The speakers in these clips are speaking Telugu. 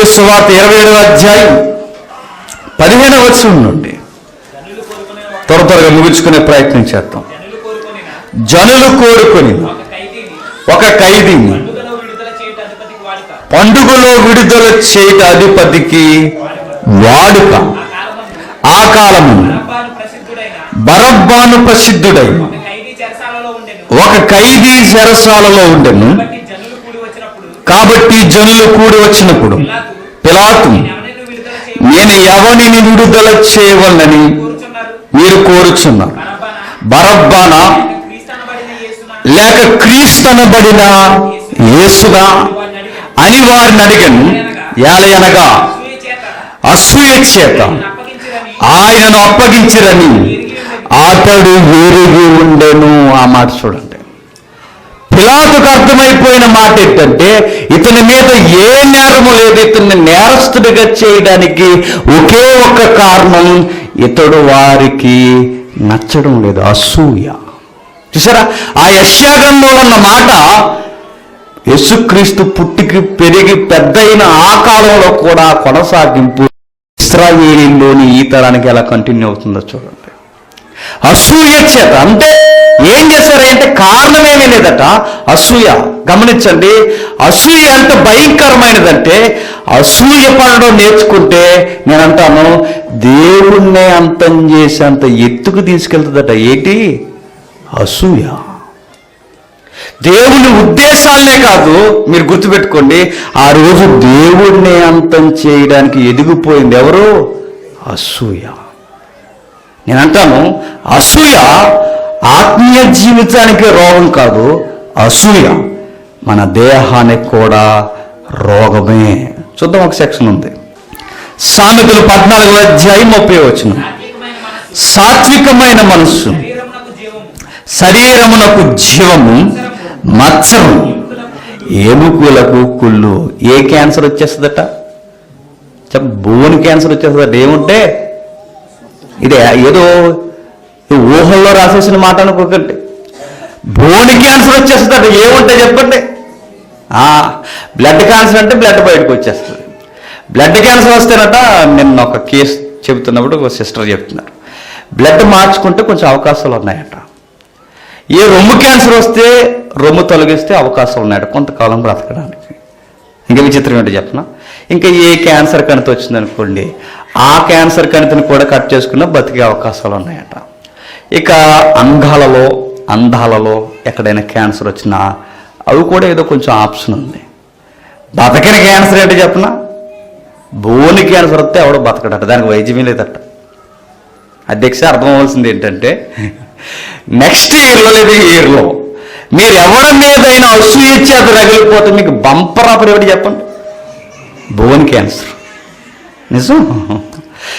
మత్తయ్య సువార్త ఇరవై ఏడవ అధ్యాయం పదిహేనవ వచనం నుండి త్వర త్వరగా ముగించుకునే ప్రయత్నం చేద్దాం. జనులు కోరుకునే కోరుకొని ఒక ఖైదీని పండుగలో విడుదల చేయట అధిపతికి వాడుక. ఆ కాలము బరబ్బాను ప్రసిద్ధుడై ఒక ఖైదీ చెరసాలలో ఒక ఖైదీ చెరసాలలో ఉండెను. కాబట్టి జనులు కూడి వచ్చినప్పుడు పిలాతు నేను ఎవరిని విడుదల చేయవలనని మీరు కోరుచున్నారు. బరబ్బాన బరబ్బానా లేక క్రీస్తనబడిన యేసుగా అని వారిని అడిగను. ఏలయనగా అసూయ చేత ఆయనను అప్పగించిరని అతడు ఎరిగి ఉండెను. ఆ మాట చూడండి. పిలాతుకు అర్థమైపోయిన మాట ఏంటంటే ఇతని మీద ఏ నేరము లేదు. ఇతన్ని నేరస్తుడిగా చేయడానికి ఒకే ఒక్క కారణం ఇతడు వారికి నచ్చడం లేదు. అసూయ. చూసారా? ఆ యశ్యాగంలో ఉన్న మాట యేసుక్రీస్తు పుట్టికి పెరిగి పెద్దయిన ఆ కాలంలో కూడా కొనసాగింపు ఇస్రాయేలీలోని ఈ తరానికి ఎలా కంటిన్యూ అవుతుందో చూడండి. అసూయ చేత అంటే ఏం చేశారంటే ఏమీ లేదట అసూయ. గమనించండి. అసూయ ఎంత భయంకరమైనదంటే అసూయ పడడం నేర్చుకుంటే నేను అంటాను దేవుణ్ణే అంతం చేసేంత ఎత్తుకు తీసుకెళ్తుందట. ఏంటి? అసూయ. దేవుని ఉద్దేశాలనే కాదు మీరు గుర్తుపెట్టుకోండి ఆ రోజు దేవుణ్ణి అంతం చేయడానికి ఎదిగిపోయింది ఎవరు? అసూయ. నేను అంటాను అసూయ ఆత్మీయ జీవితానికి రోగం కాదు అసూయ. మన దేహానికి కూడా రోగమే. చూద్దాం ఒక సెక్షన్ ఉంది. సామెతలు పద్నాలుగు అధ్యాయం ముప్పై వచ్చిన సాత్వికమైన మనస్సు శరీరమునకు జీవము మత్సరం ఎముకలకు కుళ్ళు. ఏ క్యాన్సర్ వచ్చేస్తుందట? చెప్ బోన్ క్యాన్సర్ వచ్చేస్తుందట. ఏముంటే? ఇదే ఏదో ఈ ఊహల్లో రాసేసిన మాట అనుకోకండి. బోన్ క్యాన్సర్ వచ్చేస్తుందట. ఏముంటే చెప్పండి. బ్లడ్ క్యాన్సర్ అంటే బ్లడ్ బయటకు వచ్చేస్తుంది. బ్లడ్ క్యాన్సర్ వస్తేనట నిన్న ఒక కేసు చెబుతున్నప్పుడు ఒక సిస్టర్ చెప్తున్నారు. బ్లడ్ మార్చుకుంటే కొంచెం అవకాశాలు ఉన్నాయట. ఏ రొమ్ము క్యాన్సర్ వస్తే రొమ్ము తొలగిస్తే అవకాశం ఉన్నాయట. కొంతకాలం బ్రతకడానికి. ఇంకా విచిత్రం ఏంటో చెప్పనా ఇంకా ఏ క్యాన్సర్ కణిత వచ్చిందనుకోండి ఆ క్యాన్సర్ కణితను కూడా కట్ చేసుకున్న బతికే అవకాశాలు ఉన్నాయట. ఇక అంగాలలో అందాలలో ఎక్కడైనా క్యాన్సర్ వచ్చినా అవి కూడా ఏదో కొంచెం ఆప్షన్ ఉంది. బతకని క్యాన్సర్ ఏంటో చెప్పనా? బోని క్యాన్సర్ వస్తే ఎవడో బతకడట దానికి వైద్యమే లేదట. అధ్యక్ష అర్థం అవ్వాల్సింది ఏంటంటే నెక్స్ట్ ఇయర్లో లేదా ఇయర్లో మీరు ఎవరి మీదైనా అసూయ చేత రగిలిపోతే మీకు బంపర్ ఆఫర్ చెప్పండి? Bone cancer. నిజం?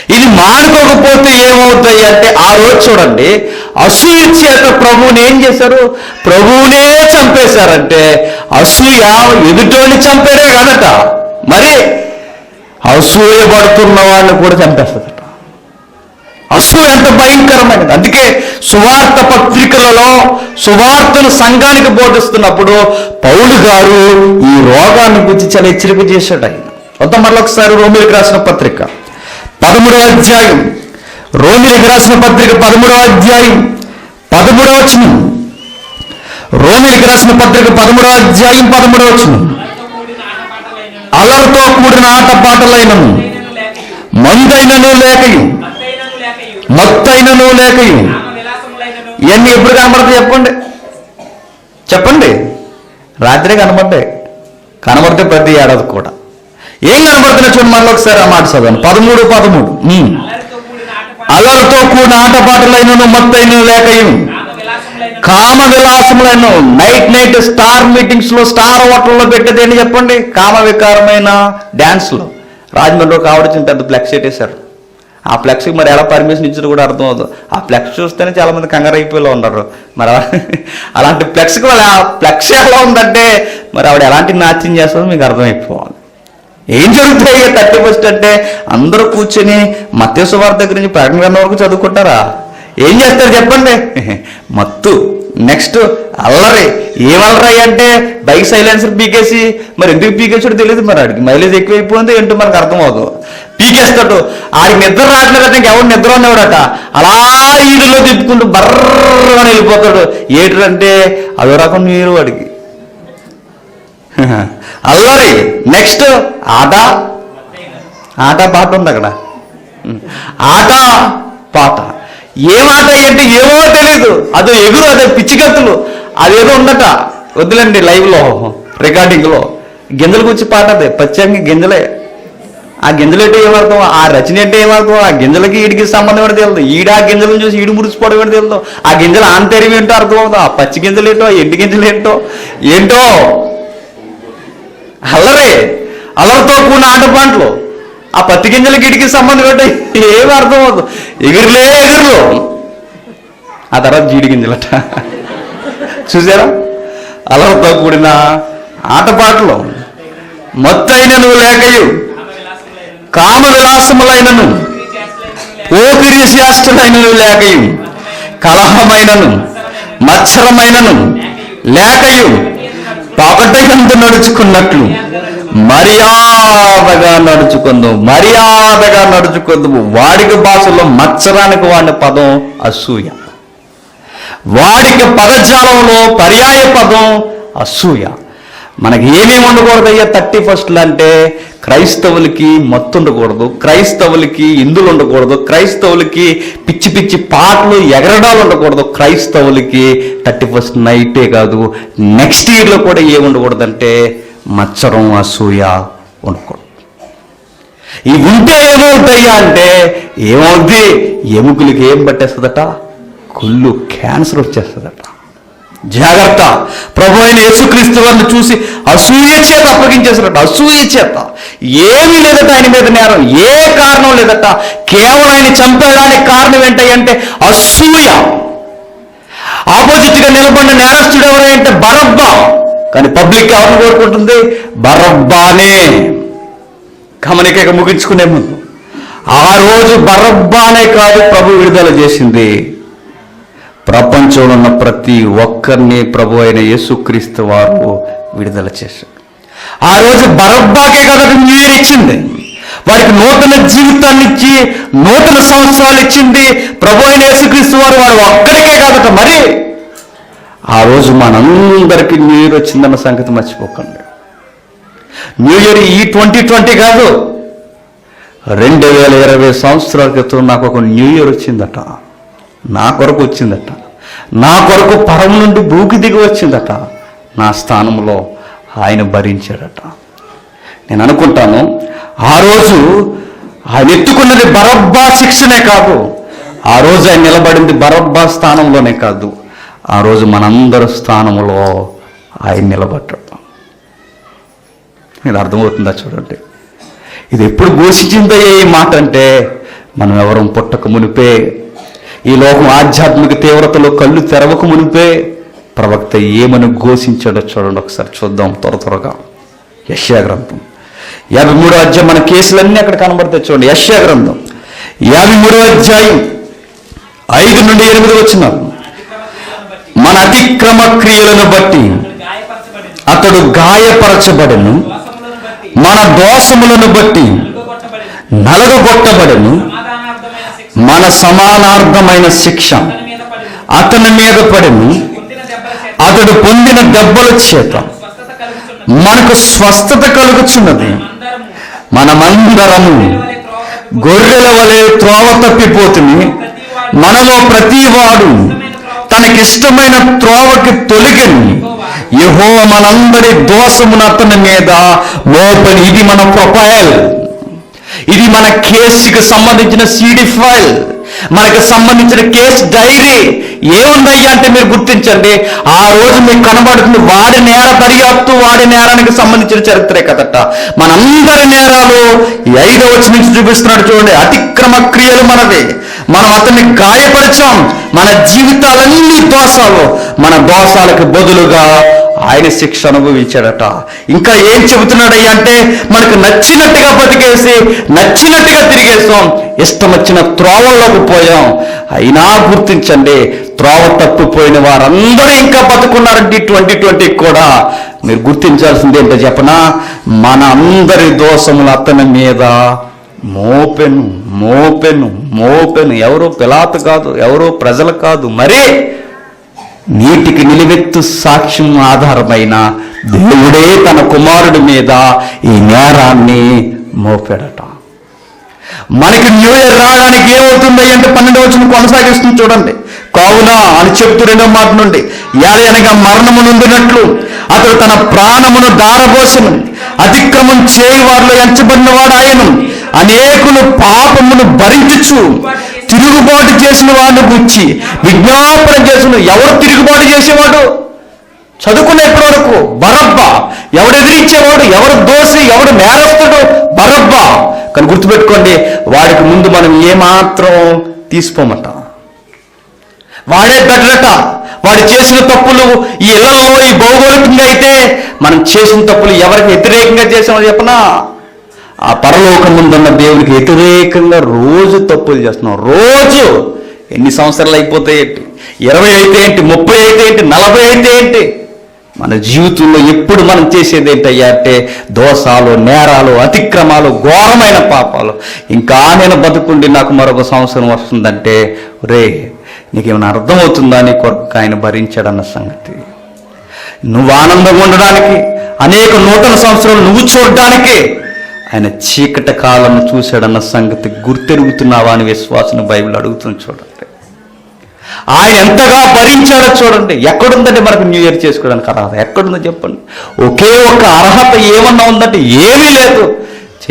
ఇది మానుకోకపోతే ఏమవుతాయి అంటే ఆ రోజు చూడండి అసూయ చేత ప్రభువుని ఏం చేశారు? ప్రభువునే చంపేశారంటే అసూయ ఎదుటోని చంపారే కాదట. మరి అసూయ పడుతున్న వాళ్ళని కూడా చంపేస్తుందట. అసూయ ఎంత భయంకరమైనది. అందుకే సువార్త పత్రికలలో సువార్తను సంఘానికి బోధిస్తున్నప్పుడు పౌలు గారు ఈ రోగాన్ని గురించి చాలా హెచ్చరిక చేశాడు ఆయన. కొంత మళ్ళీ ఒకసారి రోమిలికి రాసిన పత్రిక. పదమూడవ అధ్యాయం. రోమిలకు రాసిన పత్రిక పదమూడవ అధ్యాయం. పదమూడవ వచనం. రోమిలకు రాసిన పత్రిక పదమూడవ అధ్యాయం పదమూడవ వచనం. అలతో కూడిన ఆటపాటలైనను అలర్తో మందైనను లేకయు మత్తైనను లేకయు. ఇవన్నీ ఎప్పుడు కనబడతాయి చెప్పండి. చెప్పండి. రాత్రే కనబడ్డాయి. కనబడితే ప్రతి ఏడాది కూడా. ఏం కనబడుతున్నాయి చూడండి మళ్ళీ ఒకసారి ఆ మాట చదవను పదమూడు పదమూడు. ఉమ్. కూడిన ఆటపాట అలలతో కూడిన ఆటపాటలైనను మత్తైన లేకయును కామ విలాసములను నైట్ నైట్ స్టార్ మీటింగ్స్లో స్టార్ హోటల్లో పెట్టేది ఏంటి చెప్పండి? కామ వికారమైన డ్యాన్స్లో. రాజమండ్రిలో కావడచ్చిన పెద్ద ఫ్లెక్స్ పెట్టేశారు ఆ ఫ్లెక్స్కి మరి ఎలా పర్మిషన్ ఇచ్చారు కూడా అర్థం అవుతుంది ఆ ఫ్లెక్స్ చూస్తేనే చాలా మంది కంగారు అయిపోయేలా ఉన్నారు. మరి అలాంటి ఫ్లెక్స్కి వాళ్ళ ఆ ఫ్లెక్స్ ఎలా ఉందంటే మరి ఆవిడ ఎలాంటి నాట్యం చేస్తుందో మీకు అర్థమైపోవాలి. ఏం జరుగుతాయి? థర్టీ ఫస్ట్ అంటే అందరూ కూర్చొని మత్స్యవార్త దగ్గర నుంచి ప్రకటన వరకు చదువుకుంటారా? ఏం చేస్తారు చెప్పండి? మత్తు నెక్స్ట్ అల్లరి. ఏమల్లరాయి అల్లరి అంటే బైక్ సైలెన్సర్ పీకేసి మరి ఎందుకు పీకేసాడో తెలియదు మరి ఆడికి. మైలేజ్ ఎక్కువైపోయింది ఏంటో మనకు అర్థమవుతుంది పీకేస్తాడు. ఆడికి నిద్ర రావట్లేదట ఎవరు నిద్ర ఉన్నవాడట అలా ఈడులో తిప్పుకుంటూ బర్రని వెళ్ళిపోతాడు. ఏటంటే అదో రకం నీరు వాడికి అల్లరి నెక్స్ట్ ఆట. ఆట పాట ఉంది అక్కడ. ఆట పాట. ఏం ఆట ఏంటి ఏమో తెలియదు అదో ఎగురు అదే పిచ్చికత్తులు. అదేదో ఉందట. వద్దులండి లైవ్లో రికార్డింగ్లో. గింజలు కూర్చి పాట అదే ప్రత్యేకంగా గింజలే. ఆ గింజలు అంటే ఏమర్థం ఆ రచన అంటే ఏమర్థం ఆ గింజలకి ఈడికి సంబంధం ఏంటో తెలియదు ఈడ ఆ గింజలను చూసి ఈడు ముడిచిపోవడం ఏంటో తెలియదు ఆ గింజల ఆంతర్యం ఏంటో అర్థం అవుతుంది ఆ పచ్చి గింజలు ఏంటో ఆ ఎండు గింజలు ఏంటో? ఏంటో? అల్లరే. అల్లరితో కూడిన ఆట ఆ పత్తి గింజల గిడికి సంబంధం ఏంటో ఏమి అర్థం అవుతుంది ఎగురులే ఎగురులు. ఆ తర్వాత జీడి గింజలట. చూసారా? అల్లరితో కూడిన ఆటపాటలు మొత్తైనను లేకయు. ఆమె విలాసములైనను కామ విలాసములైనను స్త్రీ చేష్టలైనను లేకయు. కలహమైనను. మత్సరమైనను. లేకయు. పగటగంత నడుచుకున్నట్లు. మర్యాదగా నడుచుకుందు మర్యాదగా నడుచుకుందు. వాడిక భాషలో మచ్చరానికి వాడిన పదం అసూయ. వాడిక పదజాలంలో పర్యాయ పదం అసూయ. మనకి ఏమేమి ఉండకూడదయ్యా థర్టీ ఫస్ట్లు అంటే క్రైస్తవులకి మత్తు ఉండకూడదు క్రైస్తవులకి ఇందులు ఉండకూడదు క్రైస్తవులకి పిచ్చి పిచ్చి పాటలు ఎగరడాలు ఉండకూడదు క్రైస్తవులకి థర్టీ ఫస్ట్ నైటే కాదు నెక్స్ట్ ఇయర్లో కూడా ఏమి ఉండకూడదంటే మచ్చరం అసూయ ఉండకూడదు. ఇవి ఉంటే ఏమవుతాయా అంటే ఏమవుద్ది? ఎముకలకి ఏం పట్టేస్తుందట? కుళ్ళు క్యాన్సర్ వచ్చేస్తుందట. జాగ్రత్త. ప్రభు అయిన యేసుక్రీస్తు వారిని చూసి అసూయ చేత అప్పగించేసారట అసూయ చేత. ఏమీ లేదట ఆయన మీద నేరం. ఏ కారణం లేదట. కేవలం ఆయన చంపేయడానికి కారణం ఏంటంటే అసూయ. ఆపోజిట్గా నిలబడిన నేరస్తుడు ఎవరంటే బరబ్బా. కానీ పబ్లిక్ ఎవరు కోరుకుంటుంది? బరబ్బానే. గమనిక ముగించుకునే ముందు. ఆ రోజు బరబ్బానే కాదు ప్రభు విడుదల చేసింది. ప్రపంచంలో ఉన్న ప్రతి ఒక్కరిని ప్రభు అయిన యేసుక్రీస్తు వారు విడుదల చేశారు. ఆ రోజు బరబ్బాకే కాబట్టి మీరు ఇచ్చింది. వారికి నూతన జీవితాన్ని ఇచ్చి నూతన సంవత్సరాలు ఇచ్చింది ప్రభు అయిన యేసుక్రీస్తు వారు. వారు ఒక్కరికే కాదట మరి. ఆ రోజు మనందరికీ న్యూ ఇయర్ వచ్చిందన్న సంగతి మర్చిపోకండి. న్యూ ఇయర్ ఈ ట్వంటీ ట్వంటీ కాదు. రెండు వేల ఇరవై సంవత్సరాల క్రితం నాకు ఒక న్యూ ఇయర్ వచ్చిందట. నా కొరకు వచ్చిందట. నా కొరకు పరం నుండి భూకి దిగి వచ్చిందట. నా స్థానంలో ఆయన భరించాడట. నేను అనుకుంటాను ఆ రోజు ఆయన ఎత్తుకున్నది బరబ్బా శిక్షనే కాదు. ఆ రోజు ఆయన నిలబడింది బరబ్బా స్థానంలోనే కాదు. ఆ రోజు మనందరి స్థానంలో ఆయన నిలబడ్డాడు. ఇది అర్థమవుతుందా చూడండి. ఇది ఎప్పుడు ఘోషించిందయ్యే ఈ మాట అంటే మనం ఎవరం పుట్టక మునిపే ఈ లోకం ఆధ్యాత్మిక తీవ్రతలో కళ్ళు తెరవక మునిపే ప్రవక్త ఏమని ఘోషించాడో చూడండి ఒకసారి చూద్దాం త్వర త్వరగా. యశ్యా గ్రంథం. యాభై మూడో అధ్యాయం మన కేసులన్నీ అక్కడ కనబడతాయి చూడండి. యశ్యా గ్రంథం. యాభై మూడో అధ్యాయం ఐదు నుండి ఎనిమిది వచ్చిన మన అతిక్రమ క్రియలను బట్టి అతడు గాయపరచబడను. మన దోషములను బట్టి నలగొట్టబడను. మన సమానార్థమైన శిక్ష. అతని మీద పడింది. అతడు పొందిన దెబ్బల చేత. మనకు స్వస్థత కలుగుచున్నది. మనమందరము గొర్రెల వలె త్రోవ తప్పిపోతుంది మనలో ప్రతివాడు తనకిష్టమైన త్రోవకి తొలగని యహో మనందరి దోషమున అతని మీద మోపని. ఇది మన ప్రొఫైల్. ఇది మన కేసుకి సంబంధించిన సీడీ ఫైల్. మనకు సంబంధించిన కేసు డైరీ. ఏముందయ్యా అంటే మీరు గుర్తించండి ఆ రోజు మీకు కనబడుతుంది వాడి నేర దర్యాప్తు వాడి నేరానికి సంబంధించిన చరిత్రే కదట. మనందరి నేరాలు ఈ ఐదో వచ్చి నుంచి చూపిస్తున్నాడు చూడండి అతిక్రమ క్రియలు మనది మనం అతన్ని గాయపరిచాం మన జీవితాలన్నీ దోషాలు. మన దోషాలకు బదులుగా ఆయన శిక్ష అనుభవించాడట. ఇంకా ఏం చెబుతున్నాడయ్యా అంటే మనకు నచ్చినట్టుగా బతికేసి నచ్చినట్టుగా తిరిగేసాం. ఇష్టం వచ్చిన త్రోవల్లోకి పోయాం. అయినా గుర్తించండి త్రోవ తప్పిపోయిన వారందరూ ఇంకా బతుకున్నారండి ట్వంటీ ట్వంటీకి కూడా. మీరు గుర్తించాల్సింది ఏంటో చెప్పనా? మన అందరి దోషములు అతని మీద. మోపెను మోపెను మోపెను. ఎవరో పిలాత కాదు ఎవరో ప్రజలు కాదు మరే నీటికి నిలువెత్తు సాక్ష్యం ఆధారమైన దేవుడే తన కుమారుడి మీద ఈ నేరాన్ని మోపెడట. మనకి న్యూ ఇయర్ రావడానికి ఏమవుతుంది అంటే పన్నెండు వచ్చిన కొనసాగిస్తుంది చూడండి. కావున అని చెప్తూ రెండో మాట నుండి యాలి అనగా మరణము నుండినట్లు అతడు తన ప్రాణమును దారబోసను అతిక్రమం చేయి వారిలో ఎంచబడిన వాడు ఆయను అనేకులు పాపమును భరించుచు తిరుగుబాటు చేసిన వాడిని గుచ్చి విజ్ఞాపన చేసిన ఎవరు తిరుగుబాటు చేసేవాడు? చదువుకునేప్పటి వరకు బరబ్బా. ఎవడు ఎదిరించేవాడు ఎవరు దోషి ఎవడు నేరస్తుడు? బరబ్బా. కానీ గుర్తుపెట్టుకోండి వాడికి ముందు మనం ఏమాత్రం తీసుకోమట వాడే బెటరట. వాడు చేసిన తప్పులు ఈ ఇళ్ళలో ఈ భౌగోళికంగా అయితే మనం చేసిన తప్పులు ఎవరికి వ్యతిరేకంగా చేసామో చెప్పనా? ఆ పరలోకం ముందున్న దేవునికి వ్యతిరేకంగా రోజు తప్పులు చేస్తున్నాం. రోజు ఎన్ని సంవత్సరాలు అయిపోతాయి ఏంటి? ఇరవై అయితే ఏంటి? ముప్పై అయితే ఏంటి? నలభై అయితే ఏంటి? మన జీవితంలో ఎప్పుడు మనం చేసేది ఏంటయ్యా అంటే దోషాలు నేరాలు అతిక్రమాలు ఘోరమైన పాపాలు. ఇంకా నేను బతుకుండి నాకు మరొక సంవత్సరం వస్తుందంటే రే నీకేమైనా అర్థమవుతుందా నీ కొరకు ఆయన భరించాడన్న సంగతి? నువ్వు ఆనందంగా ఉండడానికి అనేక నూతన సంవత్సరాలు నువ్వు చూడడానికి ఆయన చీకట కాలం చూశాడన్న సంగతి గుర్తెరుగుతున్నావా అని విశ్వాసం బైబిల్ అడుగుతుంది చూడండి. ఆయన ఎంతగా భరించాడో చూడండి. ఎక్కడుందంటే మనకు న్యూ ఇయర్ చేసుకోవడానికి అర్హత? ఎక్కడుందో చెప్పండి. ఒకే ఒక అర్హత ఏమన్నా ఉందంటే ఏమీ లేదు.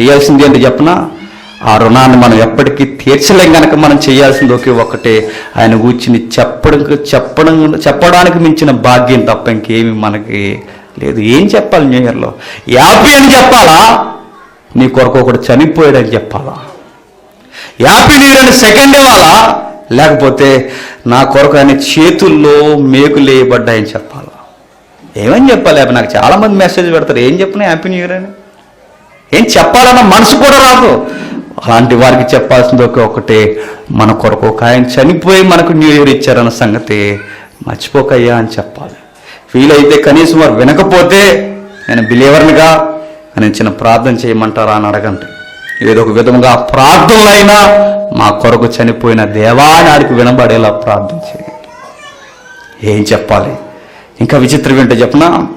చేయాల్సింది ఏంటి చెప్పనా? ఆ రుణాన్ని మనం ఎప్పటికీ తీర్చలేం కనుక మనం చేయాల్సింది ఒకే ఒక్కటే. ఆయన కూర్చుని చెప్పడం చెప్పడం చెప్పడానికి మించిన భాగ్యం తప్ప ఇంకేమి మనకి లేదు. ఏం చెప్పాలి న్యూ ఇయర్లో? యాపీ అని చెప్పాలా? నీ కొరకు ఒకడు చనిపోయాడని చెప్పాలా? యాపీ న్యూ ఇయర్ అని సెకండ్ ఇవ్వాలా? లేకపోతే నా కొరకు ఆయన చేతుల్లో మేకు లేయబడ్డాయని చెప్పాలా? ఏమని చెప్పాలి? అప్పుడు నాకు చాలామంది మెసేజ్ పెడతారు. ఏం చెప్పినా హ్యాపీ న్యూ ఇయర్ అని ఏం చెప్పాలన్న మనసు కూడా రాదు. అలాంటి వారికి చెప్పాల్సింది ఒక ఒకటే మన కొరకు ఒక ఆయన చనిపోయి మనకు న్యూ ఇయర్ ఇచ్చారన్న సంగతి మర్చిపోకయ్యా అని చెప్పాలి. ఫీల్ అయితే కనీసం వారు వినకపోతే నేను బిలీవర్నిగా అని చిన్న ప్రార్థన చేయమంటారా అని అడగండి. ఏదో ఒక విధంగా ప్రార్థనలు అయినా మా కొరకు చనిపోయిన దేవానాడికి వినబడేలా ప్రార్థన చేయండి. ఏం చెప్పాలి? ఇంకా విచిత్రం ఏంటో చెప్పనా?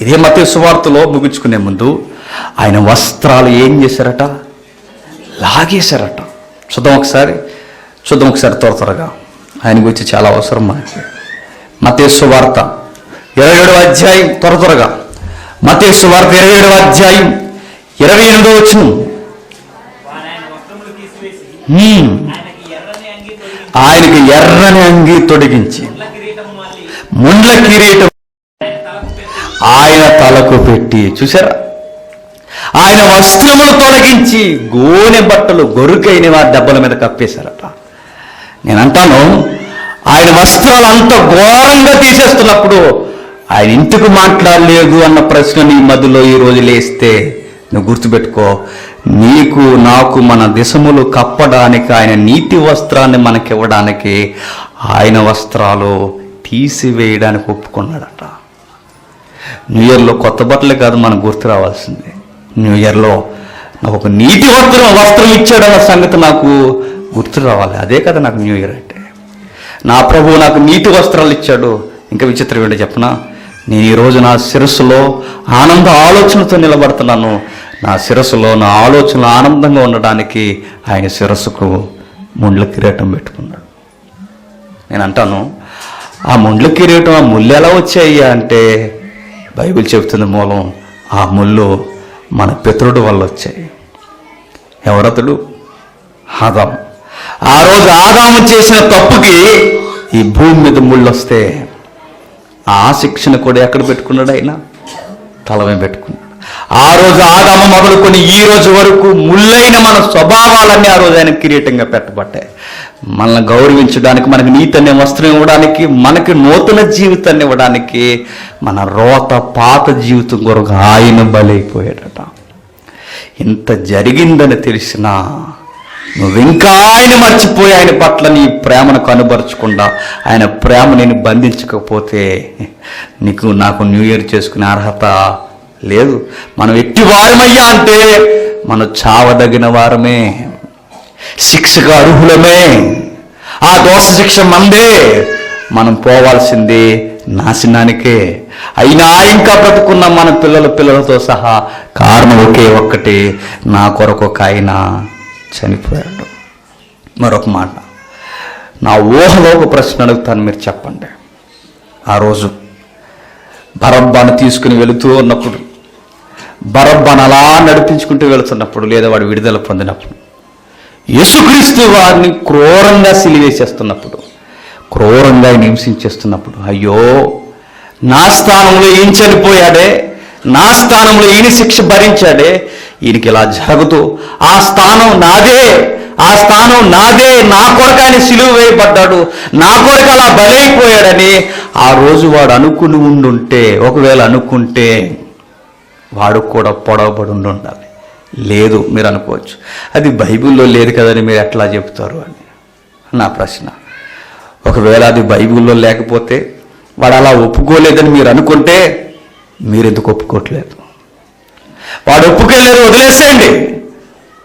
ఇదే మత సువార్తలో ముగించుకునే ముందు ఆయన వస్త్రాలు ఏం చేశారట? లాగేశారట. చూద్దాం ఒకసారి. చూద్దాం ఒకసారి త్వర త్వరగా. ఆయన గురించి చాలా అవసరం మనకి. మతేశ్వ వార్త ఇరవై ఏడవ అధ్యాయం త్వర త్వరగా. మతేసు వార్త ఇరవై ఏడవ అధ్యాయం ఇరవై ఎనిమిదో వచ్చిన ఆయనకి ఎర్రని అంగి తొడిగించి ముండ్ల కిరీటం ఆయన తలకు పెట్టి చూసారా ఆయన వస్త్రములు తొలగించి గోనె బట్టలు గొరుకైన వారి దెబ్బల మీద కప్పేశారట. నేనంటాను ఆయన వస్త్రాలు అంత ఘోరంగా తీసేస్తున్నప్పుడు ఆయన ఇంటికి మాట్లాడలేదు అన్న ప్రశ్న నీ మధ్యలో ఈ రోజు లేస్తే నువ్వు గుర్తుపెట్టుకో నీకు నాకు మన దిశములు కప్పడానికి ఆయన నీటి వస్త్రాన్ని మనకివ్వడానికి ఆయన వస్త్రాలు తీసివేయడానికి ఒప్పుకున్నాడట. న్యూ ఇయర్లో కొత్త బట్టలే కాదు మనకు గుర్తు రావాల్సింది. న్యూ ఇయర్లో నాకు ఒక నీటి వస్త్రం వస్త్రం ఇచ్చాడన్న సంగతి నాకు గుర్తు రావాలి. అదే కదా నాకు న్యూ ఇయర్ అంటే. నా ప్రభువు నాకు నీటి వస్త్రాలు ఇచ్చాడు. ఇంకా విచిత్రం ఏంటో చెప్పనా? నేను ఈరోజు నా శిరస్సులో ఆనంద ఆలోచనతో నిలబడుతున్నాను. నా శిరస్సులో నా ఆలోచనలు ఆనందంగా ఉండడానికి ఆయన శిరస్సుకు ముండ్ల కిరీటం పెట్టుకున్నాడు. నేను అంటాను ఆ ముండ్ల కిరీటం ఆ ముళ్ళు ఎలా వచ్చాయ్యా అంటే బైబిల్ చెబుతుంది మూలం ఆ ముళ్ళు మన పితరుడు వల్ల వచ్చాయి. ఎవరతడు? ఆదాం ఆ రోజు ఆదాము చేసిన తప్పుకి ఈ భూమి మీద ముళ్ళు వస్తే ఆ శిక్షణ కూడా ఎక్కడ పెట్టుకున్నాడు ఆయన? తలమే పెట్టుకున్నాడు. ఆ రోజు ఆదామ మొదలుకొని ఈ రోజు వరకు ముళ్ళైన మన స్వభావాలన్నీ ఆ రోజు ఆయన కిరీటంగా పెట్టబట్టాయి మనల్ని గౌరవించడానికి మనకి నీతి వస్త్రం ఇవ్వడానికి మనకి నూతన జీవితాన్ని ఇవ్వడానికి మన రోత పాత జీవితం కొరకు ఆయన బలైపోయాడట. ఇంత జరిగిందని తెలిసినా నువ్వు ఇంకా ఆయన మర్చిపోయి ఆయన పట్ల నీ ప్రేమను కనుబరచకుండా ఆయన ప్రేమ నేను బంధించకపోతే నీకు నాకు న్యూ ఇయర్ చేసుకునే అర్హత లేదు. మనం ఎట్టి వారమయ్యా అంటే మనం చావదగిన వారమే. శిక్షకు అర్హులమే. ఆ దోష శిక్ష మందే. మనం పోవాల్సింది నాశనానికే. అయినా ఇంకా బ్రతుకున్న మన పిల్లల పిల్లలతో సహా కారణం ఒకే ఒక్కటి. నా కొరకు ఒక చనిపోయాడు. మరొక మాట. నా ఊహలో ఒక ప్రశ్న అడుగుతాను మీరు చెప్పండి. ఆ రోజు బరబ్బాను తీసుకుని వెళుతూ ఉన్నప్పుడు బరబ్బాను అలా నడిపించుకుంటూ వెళుతున్నప్పుడు లేదా వాడు విడుదల పొందినప్పుడు యేసుక్రీస్తు వారిని క్రూరంగా సిలివేసేస్తున్నప్పుడు క్రూరంగా హింసించేస్తున్నప్పుడు అయ్యో నా స్థానంలో ఏం చనిపోయాడే? నా స్థానంలో ఈయన శిక్ష భరించాడే. ఈయనకి ఇలా జరుగుతూ ఆ స్థానం నాదే ఆ స్థానం నాదే నా కొరకు ఆయన సిలువు వేయబడ్డాడు నా కొరకు అలా బలైపోయాడని ఆ రోజు వాడు అనుకుని ఉండుంటే ఒకవేళ అనుకుంటే వాడు కూడా పొడవబడి ఉండాలి లేదు మీరు అనుకోవచ్చు. అది బైబిల్లో లేదు కదని మీరు ఎట్లా చెప్తారు అని. నా ప్రశ్న. ఒకవేళ అది బైబిల్లో లేకపోతే వాడు అలా ఒప్పుకోలేదని మీరు అనుకుంటే మీరెందుకు ఒప్పుకోవట్లేదు? వాడు ఒప్పుకోలేదు వదిలేసేయండి.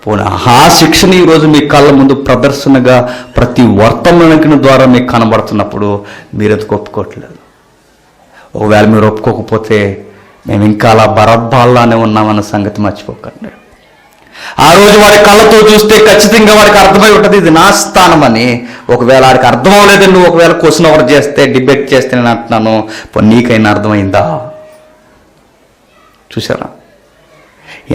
పోనీ ఆ శిక్షణ ఈరోజు మీ కళ్ళ ముందు ప్రదర్శనగా ప్రతి వర్తమానికిన ద్వారా మీకు కనబడుతున్నప్పుడు మీరు ఎందుకు ఒప్పుకోవట్లేదు? ఒకవేళ మీరు ఒప్పుకోకపోతే మేము ఇంకా అలా బరబ్బాల్లానే ఉన్నామన్న సంగతి మర్చిపోకండి. ఆ రోజు వాడి కళ్ళతో చూస్తే ఖచ్చితంగా వాడికి అర్థమై ఉంటుంది ఇది నా స్థానం అని ఒకవేళ వాడికి అర్థం అవ్వలేదని నువ్వు ఒకవేళ క్వశ్చన్ ఓవర్ చేస్తే డిబేట్ చేస్తే నేను అంటున్నాను నీకైనా అర్థమైందా? చూసారా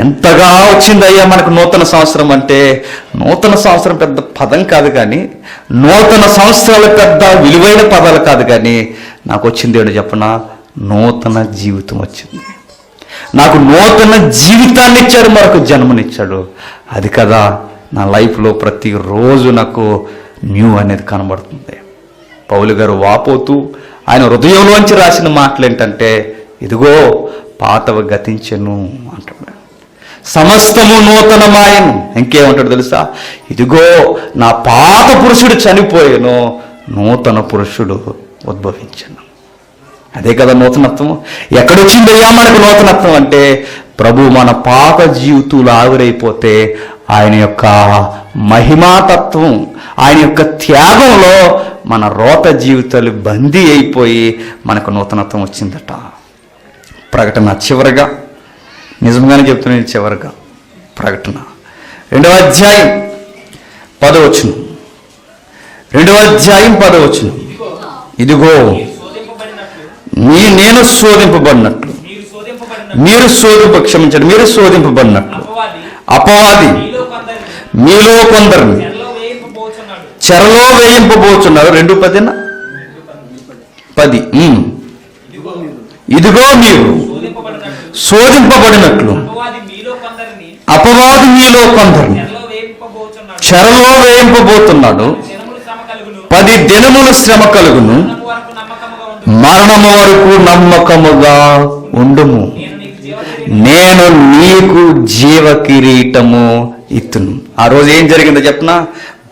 ఎంతగా వచ్చిందయ్యా మనకు నూతన సంవత్సరం అంటే నూతన సంవత్సరం పెద్ద పదం కాదు కానీ నూతన సంవత్సరాలు పెద్ద విలువైన పదాలు కాదు కానీ నాకు వచ్చింది ఏడు చెప్పనా? నూతన జీవితం వచ్చింది. నాకు నూతన జీవితాన్ని ఇచ్చాడు మరొక జన్మనిచ్చాడు. అది కదా నా లైఫ్లో ప్రతిరోజు నాకు న్యూ అనేది కనబడుతుంది. పౌలు గారు వాపోతూ ఆయన హృదయంలోంచి రాసిన మాటలు ఏంటంటే ఇదిగో పాతవ గతించెను అంటున్నాడు సమస్తము నూతనమాయను. ఇంకేమంటాడు తెలుసా? ఇదిగో నా పాత పురుషుడు చనిపోయాను నూతన పురుషుడు ఉద్భవించను. అదే కదా నూతనత్వం. ఎక్కడొచ్చిందయ్యా మనకు నూతనత్వం అంటే ప్రభు మన పాత జీవితాలు ఆవిరైపోతే ఆయన యొక్క మహిమాతత్వం ఆయన యొక్క త్యాగంలో మన రోత జీవితాలు బందీ అయిపోయి మనకు నూతనత్వం వచ్చిందట. ప్రకటన చివరగా నిజంగానే చెప్తున్నాను చివరగా ప్రకటన. రెండవ అధ్యాయం పదవచ్చును రెండవ అధ్యాయం పదవచ్చును ఇదిగో మీ నేను శోధింపబడినట్లు. మీరు శోధింప క్షమించండి మీరు శోధింపబడినట్లు. అపవాది మీలో కొందరిని చెరలో వేయింపబోచున్నారు. రెండు పదిన? పది. ఇదిగో మీరు శోధింపబడినట్లు. అపవాది మీలో కొందరిని చెరలో వేయింపబోతున్నాడు. పది దినముల శ్రమ కలుగును. మరణము వరకు నమ్మకముగా ఉండుము. నేను నీకు నేను నీకు జీవ కిరీటము ఇత్తును. ఆ రోజు ఏం జరిగిందో చెప్పనా?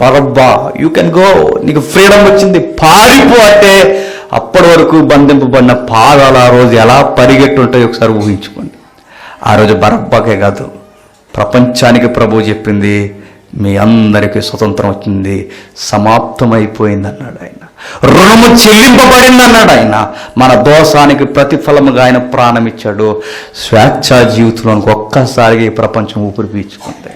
బరబ్బా యూ కెన్ గో నీకు ఫ్రీడమ్ వచ్చింది. పారిపో అంటే అప్పటి వరకు బంధింపబడిన పాదాలు ఆ రోజు ఎలా పరిగెట్టుంటాయో ఒకసారి ఊహించుకోండి. ఆ రోజు బరబ్బాకే కాదు ప్రపంచానికి ప్రభు చెప్పింది మీ అందరికీ స్వతంత్రం వచ్చింది సమాప్తమైపోయింది అన్నాడు ఆయన. రుణము చెల్లింపబడింది అన్నాడు ఆయన. మన దోషానికి ప్రతిఫలముగా ఆయన ప్రాణం ఇచ్చాడు. స్వేచ్ఛ జీవితంలోనికి ఒక్కసారిగా ఈ ప్రపంచం ఊపిరి పీల్చుకుంది.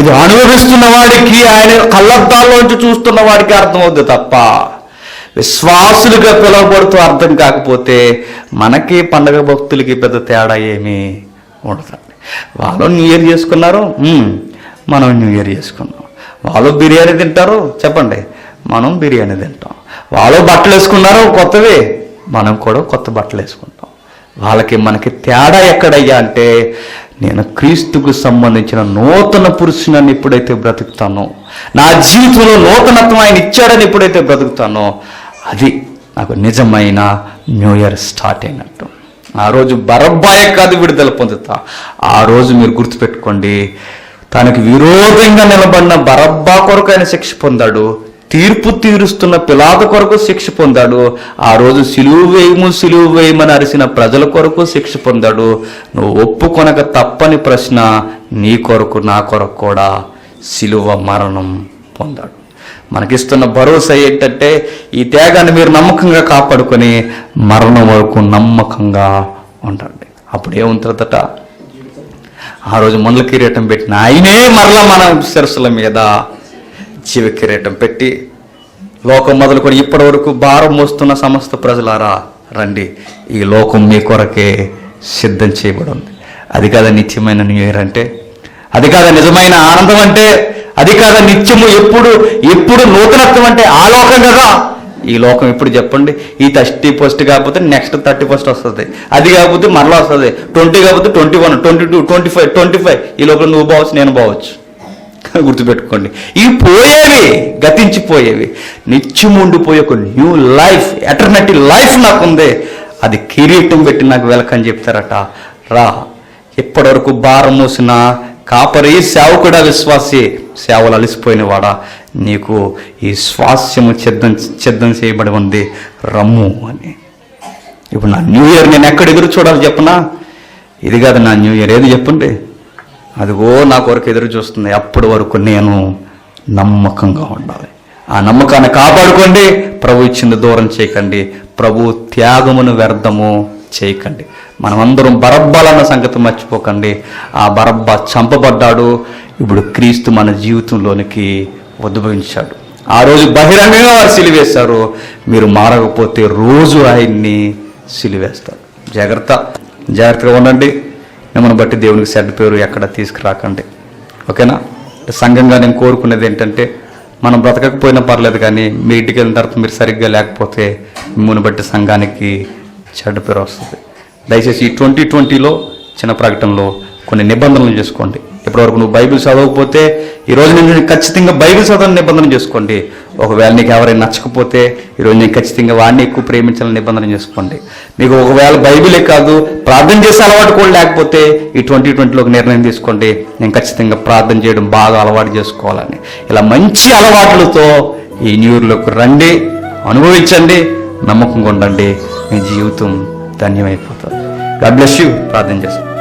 ఇది అనుభవిస్తున్న వాడికి ఆయన కళ్ళద్దాల్లోంచి చూస్తున్న వాడికి అర్థమవుద్ది తప్ప విశ్వాసులుగా పిలువబడుతూ అర్థం కాకపోతే మనకి పండగ భక్తులకి పెద్ద తేడా ఏమీ ఉండదండి. వాళ్ళు న్యూ ఇయర్ చేసుకున్నారు మనం న్యూ ఇయర్ చేసుకున్నాం. వాళ్ళు బిర్యానీ తింటారు చెప్పండి మనం బిర్యానీ తింటాం. వాళ్ళు బట్టలు వేసుకున్నారు కొత్తవి మనం కూడా కొత్త బట్టలు వేసుకుంటాం. వాళ్ళకి మనకి తేడా ఎక్కడయ్యా అంటే నేను క్రీస్తుకు సంబంధించిన నూతన పురుషునని ఎప్పుడైతే బ్రతుకుతానో నా జీవితంలో నూతనత్వం ఆయన ఇచ్చాడని ఎప్పుడైతే బ్రతుకుతానో అది నాకు నిజమైన న్యూ ఇయర్ స్టార్ట్ అయినట్టు. ఆ రోజు బరబ్బాయే కాదు విడుదల పొందుతా. ఆ రోజు మీరు గుర్తుపెట్టుకోండి తనకు విరోధంగా నిలబడిన బరబ్బా కొరకు ఆయన శిక్ష పొందాడు తీర్పు తీరుస్తున్న పిలాత కొరకు శిక్ష పొందాడు ఆ రోజు సిలువు వేయము సిలువు వేయమని అరిసిన ప్రజల కొరకు శిక్ష పొందాడు. నువ్వు ఒప్పుకొనక తప్పని ప్రశ్న నీ కొరకు నా కొరకు కూడా సిలువ మరణం పొందాడు. మనకిస్తున్న భరోసా ఏంటంటే ఈ త్యాగాన్ని మీరు నమ్మకంగా కాపాడుకొని మరణం వరకు నమ్మకంగా ఉండండి. అప్పుడు ఏముంటుందట ఆ రోజు మొదల కిరీటం పెట్టిన ఆయనే మరలా మన శిరస్సుల మీద జీవ కిరీటం పెట్టి లోకం మొదలుకొని ఇప్పటి వరకు భారం మోస్తున్న సమస్త ప్రజలారా రండి. ఈ లోకం మీ కొరకే సిద్ధం చేయబడి ఉంది అది కాదా నిత్యమైన న్యూ ఇయర్ అంటే అది కాదా నిజమైన ఆనందం అంటే అది కాదా నిత్యము ఎప్పుడు ఎప్పుడు నూతనత్వం అంటే ఆ లోకం కదా. ఈ లోకం ఇప్పుడు చెప్పండి ఈ థర్టీ ఫస్ట్ కాకపోతే నెక్స్ట్ థర్టీ ఫస్ట్ వస్తుంది. అది కాకపోతే మరలా వస్తుంది. ట్వంటీ కాకపోతే twenty one twenty two twenty five twenty five. ఈ లోపల నువ్వు బావచ్చు నేను బావచ్చు. గుర్తుపెట్టుకోండి. ఇవి పోయేవి గతించిపోయేవి. నిత్యం ఉండిపోయే ఒక న్యూ లైఫ్ ఎటర్నటీ లైఫ్ నాకుంది. అది కిరీటం పెట్టి నాకు వెలకని చెప్తారట. రా. ఇప్పటివరకు భారం మోసిన కాపరి సేవకుడా విశ్వాసి. సేవలు అలసిపోయిన వాడా నీకు ఈ స్వాస్యము సిద్ధం సిద్ధం చేయబడి ఉంది. రమ్ము అని. ఇప్పుడు నా న్యూ ఇయర్ నేను ఎక్కడ ఎదురు చూడాలి చెప్పనా? ఇది కాదు నా న్యూ ఇయర్. ఏది చెప్పండి? అదిగో నా కొరకు ఎదురు చూస్తుంది. అప్పటి వరకు నేను నమ్మకంగా ఉండాలి. ఆ నమ్మకాన్ని కాపాడుకోండి. ప్రభు ఇచ్చింది దూరం చేయకండి. ప్రభు త్యాగమును వ్యర్థము. చేయకండి. మనమందరం బరబ్బాలన్న సంగతి మర్చిపోకండి. ఆ బరబ్బా చంపబడ్డాడు. ఇప్పుడు క్రీస్తు మన జీవితంలోనికి ఉద్భవించాడు. ఆ రోజు బహిరంగంగా వారు సిలివేశారు. మీరు మారకపోతే రోజు ఆయన్ని సిలివేస్తారు. జాగ్రత్త. జాగ్రత్తగా ఉండండి. మిమ్మల్ని బట్టి దేవునికి సెడ్డ పేరు ఎక్కడ తీసుకురాకండి. ఓకేనా? సంఘంగా నేను కోరుకునేది ఏంటంటే మనం బ్రతకకపోయినా పర్లేదు కానీ మీ ఇంటికి వెళ్ళిన తర్వాత మీరు సరిగ్గా లేకపోతే మిమ్మల్ని బట్టి సంఘానికి చెడ్డ పేరు వస్తుంది. దయచేసి ఈ ట్వంటీ ట్వంటీలో చిన్న ప్రకటనలో కొన్ని నిబంధనలు చేసుకోండి. ఇప్పటివరకు నువ్వు బైబిల్ చదవకపోతే ఈ రోజు నుంచి ఖచ్చితంగా బైబిల్ చదవని నిబంధన చేసుకోండి. ఒకవేళ నీకు ఎవరైనా నచ్చకపోతే ఈరోజు నేను ఖచ్చితంగా వాడిని ఎక్కువ ప్రేమించాలని నిబంధన చేసుకోండి. మీకు ఒకవేళ బైబిలే కాదు ప్రార్థన చేసే అలవాటు కూడా లేకపోతే ఈ ట్వంటీ ట్వంటీలో ఒక నిర్ణయం తీసుకోండి. నేను ఖచ్చితంగా ప్రార్థన చేయడం బాగా అలవాటు చేసుకోవాలని. ఇలా మంచి అలవాట్లతో ఈ న్యూ ఇయర్లోకి రండి అనుభవించండి. నమ్మకంగా ఉండండి మీ జీవితం ధన్యమైపోతుంది. గాడ్ బ్లెస్ యూ ప్రార్థన చేస్తాం.